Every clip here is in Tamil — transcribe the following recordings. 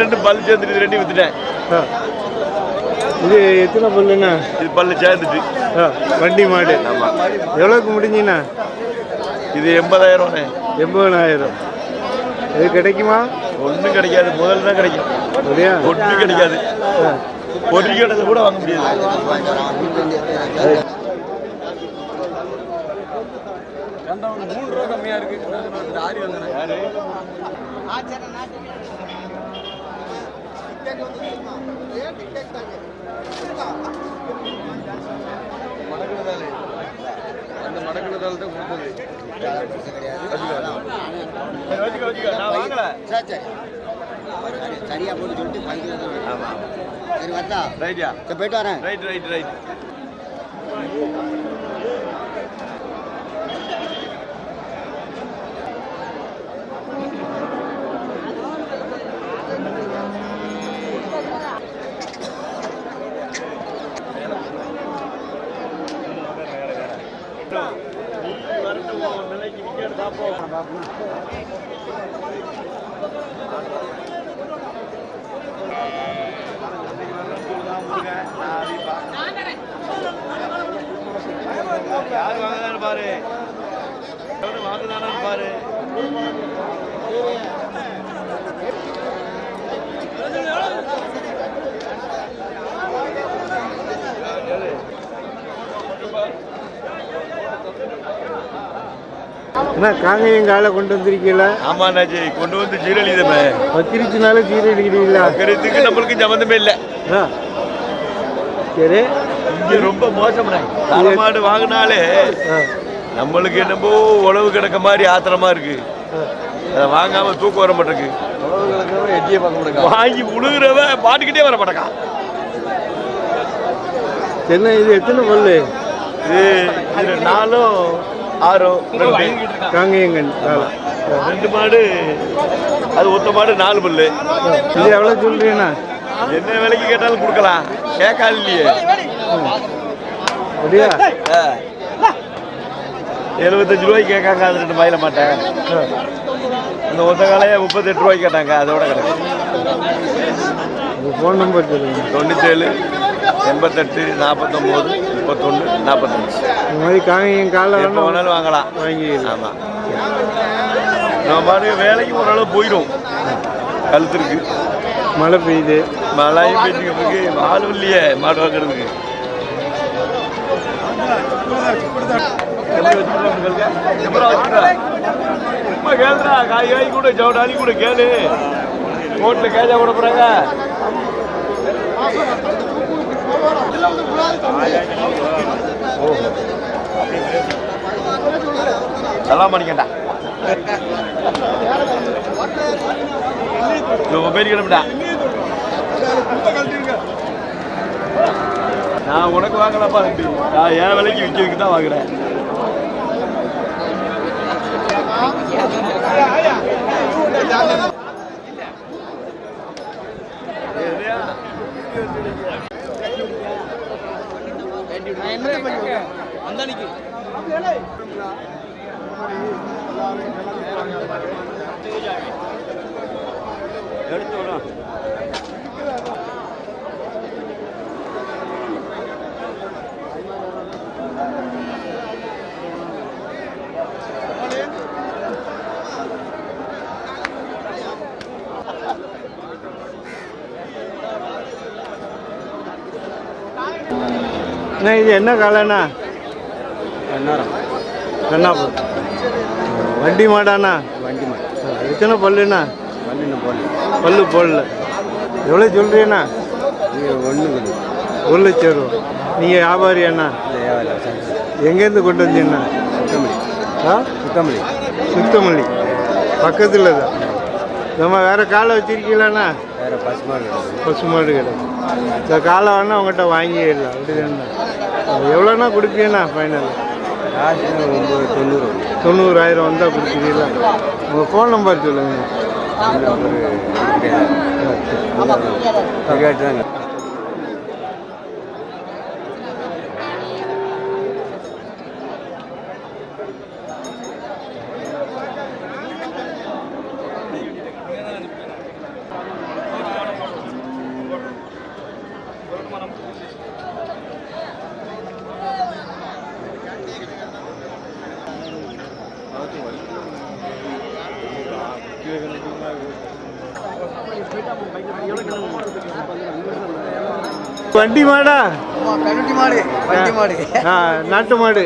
இது ரெண்டு பல்லு சேர்ந்துட்டு இது ரெண்டையும் வித்துட்டேன். ஆ. இது எத்தனை பல்லுண்ணா இது பல்லு சேர்ந்துட்டு. ஆ, வண்டி மாடு. எவ்வளோக்கு முடிஞ்சுண்ணா இது எண்பதாயிரம்ண்ணே. எண்பதாயிரம். இது கிடைக்குமா? ஒன்றும் கிடைக்காது. முதல்ல தான் கிடைக்கும். அப்படியா? ஒன்றும் கிடைக்காது. ஆ. ஒரு கடையில் கூட வாங்க முடியாது. வச்சுக்க, வச்சுக்க. நான் வாங்கல. சரி சரி சரியா போட்டு சொல்லிட்டு. சரி வரதா ரைட்யா? சரி போயிட்டு வரேன் ரைட், ரைட், ரைட். யார் வாங்குதான்னு பாரு எவனு வாங்குதானு பாரு அண்ணா காங்கேயம் காலை கொண்டு வந்திருக்கீங்களா? ஆமா அண்ணாச்சி கொண்டு வந்து ஜீரணிதமே பத்திரிச்சுனால சீரடிக்கிறீங்களா கருத்துக்கு நம்மளுக்கு சம்மந்தமே இல்லை. ஆ. சரி. இங்க ரொம்ப மோசம்ண்ணே தலைமாடு வாங்கினாலே நம்மளுக்கு என்னமோ உழவு கிடக்க மாதிரி ஆத்திரமா இருக்கு. அதை வாங்காம தூக்கம் வர மாட்டேங்குது. வாங்கி உழுகுறவ பாட்டுக்கிட்டே வர மாட்டேக்கான் என்ன இது எத்தனை பல்லு? இது இது நாலும் ரெண்டு. காங்கேயங்கன் ரெண்டு மாடு அது ஒத்த மாடு நாலு பல்லு. இது எவ்வளோ சொல்றீங்கண்ணா? என்ன விலைக்கு கேட்டாலும் கொடுக்கலாம். கேட்காது இல்லையே. அப்படியா? எழுபத்தஞ்சு ரூபாய்க்கு கேட்காங்க அது ரெண்டு மயில மாட்டேன். ஆ. இந்த ஒத்த காலையே முப்பத்தெட்டு ரூபாய்க்கு கேட்டாங்க அதோட உங்கள் ஃபோன் நம்பர் சொல்லுங்க. தொண்ணூத்தேழு எண்பத்தெட்டு நாற்பத்தொம்போது முப்பத்தொன்று நாற்பத்தஞ்சு இந்த மாதிரி காங்கேயம் காலை எப்போ வேணா வேணாலும் வாங்கலாம். வாங்கிக்கலாம் ஆமாம் நம்ம பாருங்க வேலைக்கு ஓரளவு போயிடும். கழுத்து இருக்கு. மழை பெய்யுது. மழையும் பெஞ்சுக்கிட்டு இருக்கு. ஆளும் இல்லையே மாடு வாங்குறதுக்கு? சும்மா கேளுடா காய் காய் கூட ஜவுடாலி கூட கேளு. கோட்ல கேஜா கூட போறாங்க எல்லாம் பண்ணிக்கண்டா இவன் பேர் நான் உனக்கு வாங்கலப்பா தம்பி நான் என் விலைக்கு விற்கிறதுக்கு தான் வாங்குறேன். Yeah, yeah. அண்ணா இது என்ன காலைண்ணா கண்ணாபுரம் வண்டி மாடாண்ணா? வண்டி மாடு. எத்தனை பல்லுண்ணா? வண்டி போடல. பல்லு போடல. எவ்வளோ சொல்றீண்ணா இது ஒன்று ஒரு லட்சம் ரூபா. நீங்கள் வியாபாரி அண்ணா? எங்கேருந்து கொண்டு வந்தீங்கண்ணா? சுத்தமல்லி. ஆ? சுத்தமல்லி. சுத்தமல்லி. பக்கத்தில் தான். நம்ம வேற காலை வச்சிருக்கீங்களாண்ணா? வேறு பசுமாடு பசுமாடு கிடக்கு இந்த காலை வேணா உங்கள்கிட்ட வாங்கிடலாம். அப்படி தானே எவ்வளோண்ணா கொடுப்பீங்கண்ணா ஃபைனல் ஒம்பது தொண்ணூறு தொண்ணூறாயிரம் வந்தால் கொடுப்பீங்களா உங்கள் ஃபோன் நம்பர் சொல்லுங்கள் தாங்க வண்டி மாடா? கண்ணுட்டி மாடு வண்டி மாடு. நாட்டு மாடு.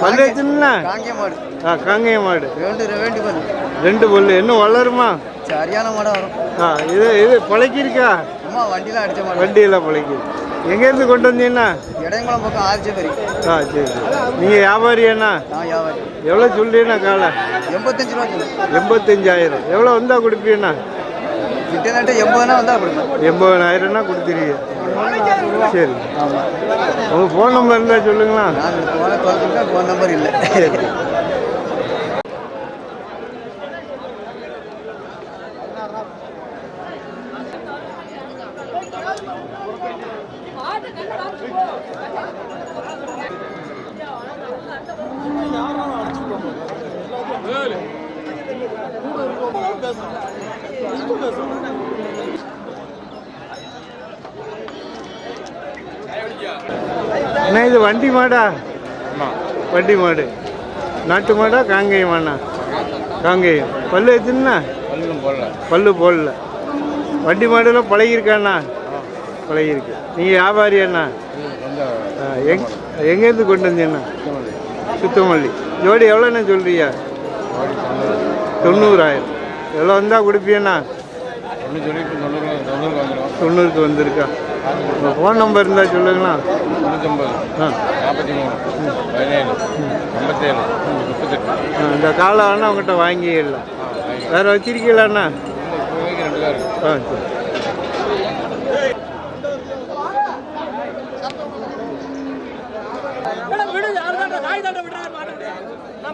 பல்லு வச்சுன்னா காங்கிய மாடு. ஆ காங்கேய மாடு. வேண்டு வேண்டி பண்ணு ரெண்டு பல்லு. இன்னும் வளருமா? சரியான மாடாக வரும். ஆ இது இது பழக்கிருக்கா அம்மா வண்டிலாம் அடிச்ச மாடு. வண்டியெல்லாம் பழக்கி. எங்கேருந்து கொண்டு வந்தீங்கன்னா? இடையங்குளம் பக்கம் ஆதிச்ச பெரிய ஆ சரி நீங்கள் வியாபாரியாண்ணா நான் வியாபாரி. எவ்வளோ சொல்றீண்ணா காலை? எண்பத்தஞ்சு ரூபா எண்பத்தஞ்சாயிரம். எவ்வளோ வந்தால் கொடுப்பீண்ணா கிட்டத்தட்ட எண்பதுனா வந்தால் கொடுப்பேன் எண்பதாயிரம்னா கொடுத்துருவீங்க சரி. ஆமாம் உங்கள் ஃபோன் நம்பர் இருந்தால் சொல்லுங்களா நான் ஃபோனை ஃபோன் நம்பர் இல்லை. வண்டி மாடா. வண்டி மாடு. நாட்டு மாடா காங்கேயமாண்ணா காங்கேயம். பல்லு எத்துனா? பல்லு போடல. வண்டி மாடுலாம் பழகிருக்காண்ணா பழகிருக்கு நீங்கள் வியாபாரியாண்ணா ஆ, எங் எங்கேருந்து கொண்டு வந்தீங்கண்ணா சுத்தமல்லி. ஜோடி எவ்வளோண்ணா சொல்றியா தொண்ணூறாயிரம். எவ்வளோ வந்தால் கொடுப்பீண்ணா தொண்ணூறுக்கு வந்திருக்கா. உங்கள் ஃபோன் நம்பர் இருந்தால் சொல்லுங்களா ஆ. நாற்பத்தி மூணு பதினேழு ஐம்பத்தேழு முப்பத்தெட்டு. இந்த காலை வேணா உங்கள்கிட்ட வாங்கிடலாம். வேறு வச்சிருக்கீங்களாண்ணா தான் இருக்கு. ஆ சரி ஒரு ஆள் சொல்லி சொல்ல மாட்டேன் சொல்ல மாட்டேன் விடு கைத்து விடு கைத்து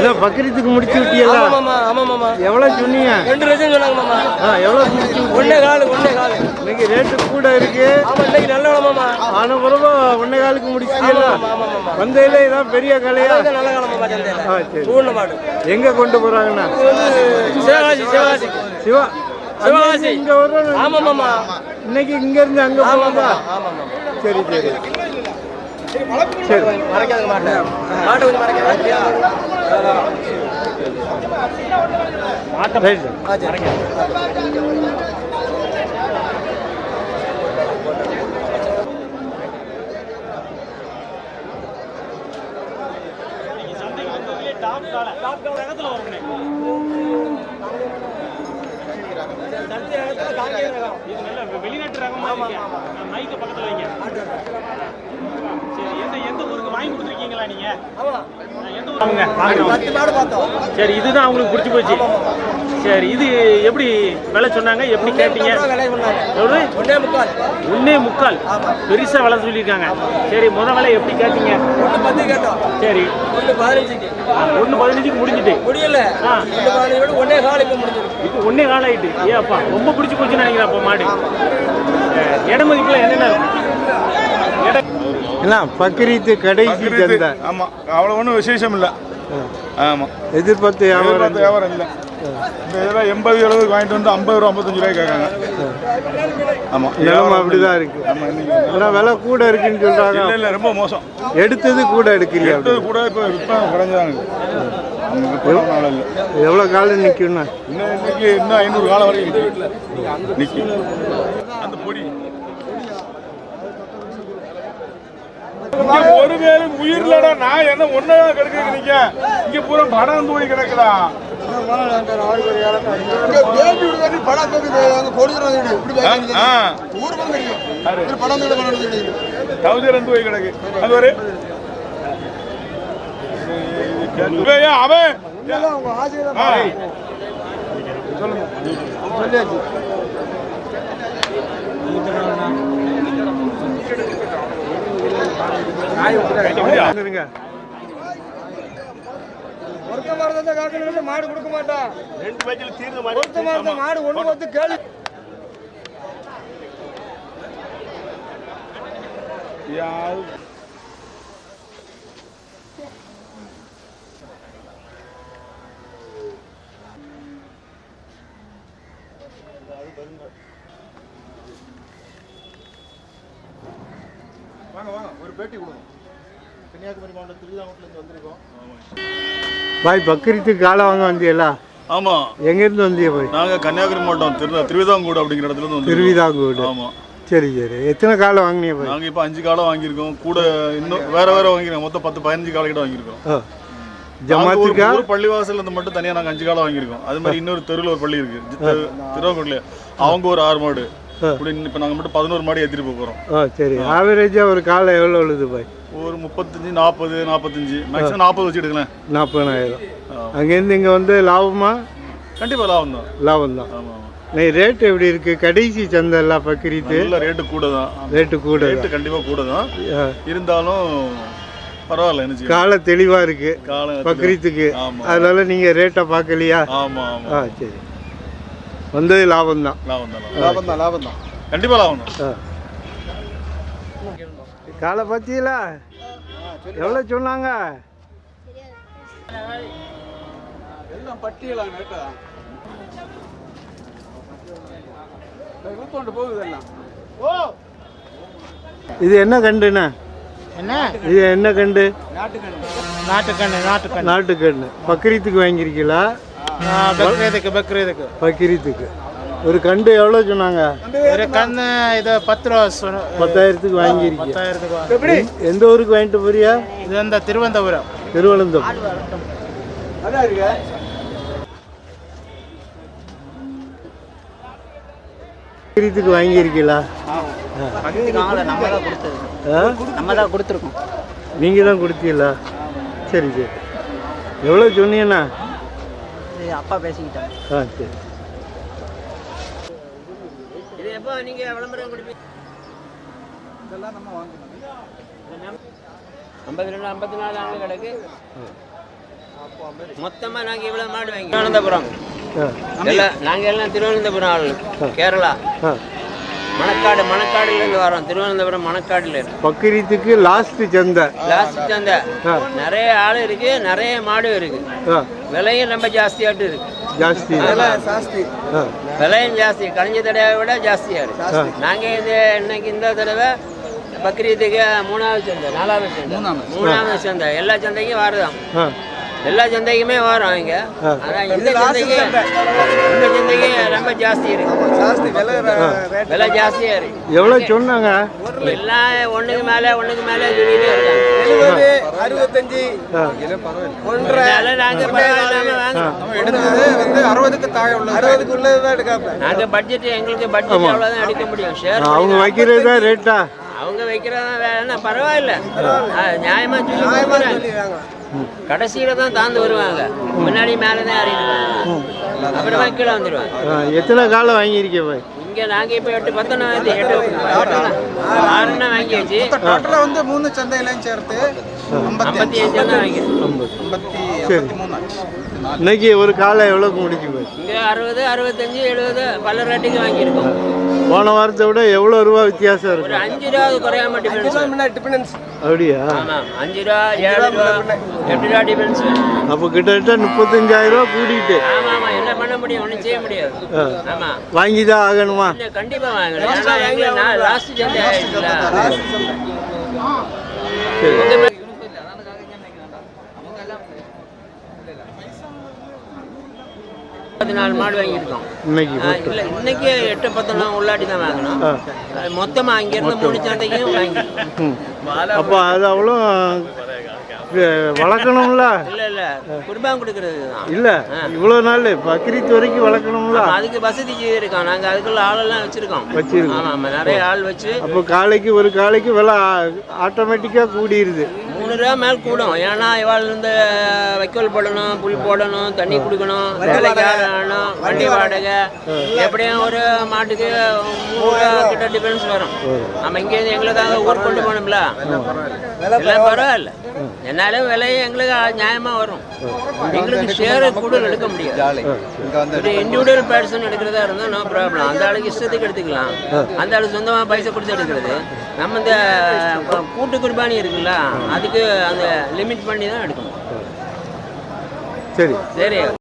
ஏதோ பக்ரீத்துக்கு முடிச்சு ஆமாமாமா எவ்வளோ சொன்னீங்க? ரெண்டு லட்சம் சொன்னாங்க மாமா. ஆ எவ்வளோ முடிச்சு? ஒன்னே காலு ஒன்னே காலு. இன்னைக்கு ரேட்டு கூட இருக்கு. ஆமா இன்னைக்கு நல்ல மாமா. ஆன பிறகு ஒன்னே காலுக்கு முடிச்சிட்டீங்களா வந்தையில இதான் பெரிய கலையா? நல்ல காலம் மாமா சந்தையில. ஆ சரி. பூர்ண மாடு. எங்க கொண்டு வந்து சிவகாசி சிவகாசி. சிவா. சிவகாசி. இங்க வர்றோம். ஆமா மாமா. இன்னைக்கு இங்க இருந்து அங்க ஆமா சரி சரி. சரி மறைக்காத மாட்டேன். மாட்டை. கொஞ்சம் மறைக்காத ரைட் ஆ சரி வெளிநாட்டு ரகமா இருக்கு. மைக்க பக்கத்துல வைங்க. சரி எந்த வாங்கி கொடுத்துருக்கீங்களா நீங்க? சரி இதுதான் அவங்களுக்கு பிடிச்சி போச்சு. சரி இது எப்படி விலை சொன்னாங்க? எப்படி கேட்டீங்க? ஒன்னே முக்கால். ஒன்னே பெருசா விலை சொல்லியிருக்காங்க. சரி முத விலை எப்படி கேட்டீங்க? சரி. ஒன்று பதினஞ்சுக்கு. முடிஞ்சுட்டு. முடியல. ஒன்னே கால் இப்போ ஒன்னே கால் ஆயிட்டு. ஏ அப்பா ரொம்ப பிடிச்சி போச்சுன்னு நினைக்கிறேன் அப்போ மாடு? அஹ், இட மதிப்பில் என்னென்ன என்ன பக்ரீத்து கடைசி சந்தை. ஆமா அவ்வளோ ஒன்றும் விசேஷம் இல்லை ஆமா. எதிர்பார்த்த எதிர்பார்த்த வியாபாரம் இல்லை. இந்த இதெல்லாம் எண்பது எழுபதுக்கு வாங்கிட்டு வந்து ஐம்பது ரூபா ஐம்பத்தஞ்சு ரூபாய்க்கு கேட்காங்க. ஆமாம் நிலமை அப்படிதான் இருக்கு. ஆமாம் ஆனால் விலை கூட இருக்குன்னு சொல்றாங்க. இல்லை இல்லை ரொம்ப மோசம். எடுத்தது கூட எடுக்கலையா எடுத்தது கூட இப்போ விற்பனை குறைஞ்சாங்க. எவ்வளோ காலம் நிற்கும்னா? இன்னும் இன்னைக்கு இன்னும் ஐநூறு காலம் வரைக்கும் நிற்கி அந்த பொடி. இங்க ஒரு மேலும் உயிர்லடா நான் என்ன ஒன்னா கிடக்கு நீங்க இங்க பூரா படம் தூய் கிடக்குதா? ஆ, ஆ. தௌசண்ட் தூய் கிடக்கு. அது ஒரு. அவன். ஆ. இருங்க மாடு கொடுக்க மாட்டான் பொருத்தமா இருந்த மாடு ஒண்ணு வந்து கேள்வி பாய் பக்ரீத்துக்கு காலை வாங்க வந்தியலா ஆமா. எங்கேருந்து வந்திய பாய்? நாங்க கன்னியாகுமரி மாவட்டம் திரு திருவிதாங்கூடு அப்படிங்கிற இடத்துல இருந்து திருவிதாங்கூடு. ஆமா. சரி சரி. எத்தனை காலை வாங்கினிய பாய்? நாங்க இப்ப அஞ்சு காலம் வாங்கியிருக்கோம். கூட இன்னும் வேற வேற வாங்கிருக்கோம் மொத்தம் பத்து பதினஞ்சு காலம் கிட்ட வாங்கியிருக்கோம். ஜமாத்துக்கா? ஒரு பள்ளிவாசல்ல இருந்து மட்டும் தனியா நாங்க அஞ்சு காலம் வாங்கியிருக்கோம். அது மாதிரி இன்னொரு தெருவில் ஒரு பள்ளி இருக்கு. திரு- திருவாங்கூர்ல. அவங்க ஒரு ஆறு மாடு. இப்படி இப்ப நாங்க மட்டும் பதினோரு மாடு ஏத்திட்டு போக போறோம். ஆ சரி. ஆவரேஜாக ஒரு காலை எவ்வளோ விழுது பாய்? ஒரு முப்பத்தஞ்சு நாற்பது நாற்பத்தஞ்சு மேக்ஸிமம் நாற்பது வச்சு எடுக்கலாம் நாற்பதாயிரம் அங்கேருந்து இங்கே வந்து லாபமா? கண்டிப்பா லாபம் தான். லாபம் தான் ஆமா ஆமா. நீ ரேட் எப்படி இருக்கு? கடைசி சந்தைலாம் பக்ரீத்து நல்ல ரேட்டு கூட தான். ரேட்டு கூட ரேட்டு கண்டிப்பா கூட தான். இருந்தாலும் பரவாயில்ல செய்ய காலை தெளிவாக இருக்கு. பக்ரீத்துக்கு அதனால நீங்கள் ரேட்டை பார்க்கலையா? ஆமா ஆமா. ஆ சரி. வந்தது லாபம் தான் லாபம். தான் லாபம். தான் லாபம் தான் கண்டிப்பா லாபம் தான் காலை பார்த்தீங்களா எவ்வளோ சொன்னாங்க? எல்லாம் பட்டியலா நேட்டா இழுத்தோண்டு போகுது எல்லாம். இது என்ன கண்டுண்ணா என்ன? இது என்ன கண்டு? நாட்டுக்கண்ணு நாட்டுக்கண்ணு. நாட்டுக்கண்ணு. பக்ரீத்துக்கு வாங்கியிருக்கீங்களா? பக்ரீதுக்கு பக்ரீதுக்கு. பக்ரீத்துக்கு. ஒரு கண்டு எவ்வளோ சொன்னாங்க? ஒரு கண்ணு இது பத்து ரூபா பத்தாயிரத்துக்கு வாங்கியிருக்கீங்க. எந்த- ஊருக்கு வாங்கிட்டு போறியா? இது இந்த திருவனந்தபுரம். திருவனந்தபுரம். பக்ரீத்துக்கு வாங்கியிருக்கீங்களா? நம்ம தான் நம்ம கொடுத்துருக்கோம். நீங்கள் தான் கொடுத்தீங்களா? சரி சரி. எவ்வளோ சொன்னீங்கண்ணா? அப்பா பேசிக்கிட்டாங்க ஆ சரி. இது எப்போ நீங்க விளம்பரம் கொடுப்பீங்க? இதெல்லாம் நம்ம வாங்கணும். ஐம்பத்தி ரெண்டு ஐம்பத்தி நாலு ஆண்டு கிடக்கு மொத்தமா நாங்க இவ்வளவு மாடு வாங்கி திருவனந்தபுரம் ஆ எல்லாம் நாங்க எல்லாம் திருவனந்தபுரம் ஆளு கேரளா. மணக்காடு மணக்காடுல இருந்து வரோம். திருவனந்தபுரம் மணக்காடுல இருந்து பக்ரீத்துக்கு லாஸ்ட் சந்தை. லாஸ்ட் சந்தை. நிறைய ஆள் இருக்கு நிறைய மாடு இருக்கு. விலையும் ரொம்ப ஜாஸ்தியாட்டு இருக்கு. ஜாஸ்தி. ஜாஸ்தி. விலையும் ஜாஸ்தி. கழிஞ்ச தடவை விட ஜாஸ்தியா இருக்கு. நாங்க இந்த இன்னைக்கு இந்த தடவை பக்ரீத்துக்கு மூணாவது சந்தை நாலாவது சந்தை. மூணாவது சந்தை. எல்லா சந்தைக்கும் வாரதாம். ஆ. எல்லா சந்தைக்குமே வரும் இங்க. ஆ. ஆனா இந்த சந்தைக்கு இந்த சந்தைக்கு ரொம்ப ஜாஸ்தி இருக்கு. ஜாஸ்தி. விலை விலை ஜாஸ்தியா இருக்கு. எவ்வளோ சொன்னாங்க? எல்லாம் ஒண்ணுக்கு மேல ஒண்ணுக்கு மேல சொல்லிட்டே இருக்காங்க. அறுபத்தஞ்சு. அதனால நாங்க பரவாயில்லாம வாங்குறோம் எடுத்தது வந்து அறுபதுக்கு தாழ உள்ள அறுபதுக்கு உள்ளது. தான் எடுக்காம. நாங்க பட்ஜெட் எங்களுக்கு பட்ஜெட் அவ்வளவுதான் எடுக்க முடியும். ஷேர் அவங்க வைக்கிறது தான் ரேட்டா அவங்க வைக்கிறதா வேணா பரவாயில்ல. ஆ, நியாயமா சொல்லி. கடைசியில தான் தாந்து வருவாங்க. முன்னாடி மேலே தான் அறிவிப்பாங்க அப்புறமா கீழே வந்துடுவாங்க ஆ, எத்தனை காலம் வாங்கியிருக்கே பாய் இங்க நாங்க இப்ப எட்டு பத்தொன்னு வாங்கி எட்டு எட்டுண்ணா, ஆறுண்ணா வாங்கியாச்சு. டோட்டலாக வந்து மூணு சந்தையிலையும் சேர்த்து ஐம்பத்தி அஞ்சு வாங்கி இன்னைக்கு ஒரு காலம் எவ்வளோக்கு முடிச்சு பாய் இங்க அறுபது அறுபத்தஞ்சு எழுபது பல ரேட்டுக்கு வாங்கியிருக்கோம். போன வாரத்தை விட எவ்வளோ ரூபா வித்தியாசம் ஒரு இருக்கும் அஞ்சு ரூபா குறையாம டிஃபரன்ஸ் அப்படியா? ஆமா அஞ்சு ரூபா ஏழு ரூபா எட்டு ரூபா டிஃபரன்ஸ் அப்போ கிட்டத்தட்ட முப்பத்தஞ்சாயிரம் ரூபா கூட்டிகிட்டு ஆமா ஆமா. என்ன பண்ண முடியும்? ஒன்றும் செய்ய முடியாது. ஆ. ஆமா. வாங்கி தான் ஆகணுமா கண்டிப்பா வாங்கணும். லாஸ்ட் பதினாலு மாடு வாங்கியிருக்கோம். இன்னைக்கு இல்ல இன்னைக்கு எட்டு பத்து நாள் உள்ளாடி தான் வாங்கணும் ஆ. அது மொத்தமா அங்கிருந்து மூணு சந்தைக்கும் வாங்கிருக்கோம் ம். அப்போ அது அவ்வளோ வளர்க்கணும்ல? இல்ல இல்ல. குர்பான் கொடுக்கறது தான். இல்லை இவ்வளோ நாள் பக்ரீத் வரைக்கும் வளர்க்கணும்ல? அதுக்கு வசதி இருக்கோம். நாங்க அதுக்குள்ள ஆளெல்லாம் வச்சிருக்கோம். வச்சிருக்கோம். ஆமா நிறைய ஆள் வச்சு அப்போ காலைக்கு ஒரு காலைக்கு விலை ஆட்டோமேட்டிக்காக கூடிருது. ரூபா மேல் கூடும். ஏன்னா இவாள் இந்த வைக்கோல் போடணும் புல் போடணும் தண்ணி குடிக்கணும் வேலைக்கு ஆள் ஆகணும் வண்டி வாடகை. எப்படியும் ஒரு மாட்டுக்கு மூணு கிட்ட டிஃபரன்ஸ் வரும். நம்ம இங்கேருந்து எங்களுக்காக ஊர் கொண்டு போகணும்ல? எல்லாம் பரவாயில்ல. என்னாலும் விலையும் எங்களுக்கு நியாயமா வரும். எங்களுக்கு ஷேர் கூட எடுக்க முடியாது. ஒரு இண்டிவிஜுவல் பர்சன் எடுக்கிறதா இருந்தால் நோ ப்ராப்ளம் அந்த ஆளுக்கு இஷ்டத்துக்கு எடுத்துக்கலாம். அந்த ஆளு சொந்தமாக பைசா கொடுத்து எடுக்கிறது. நம்ம இந்த கூட்டு குர்பானி இருக்குல்ல அதுக்கு அந்த லிமிட் பண்ணி தான் எடுக்கணும். சரி. சரி.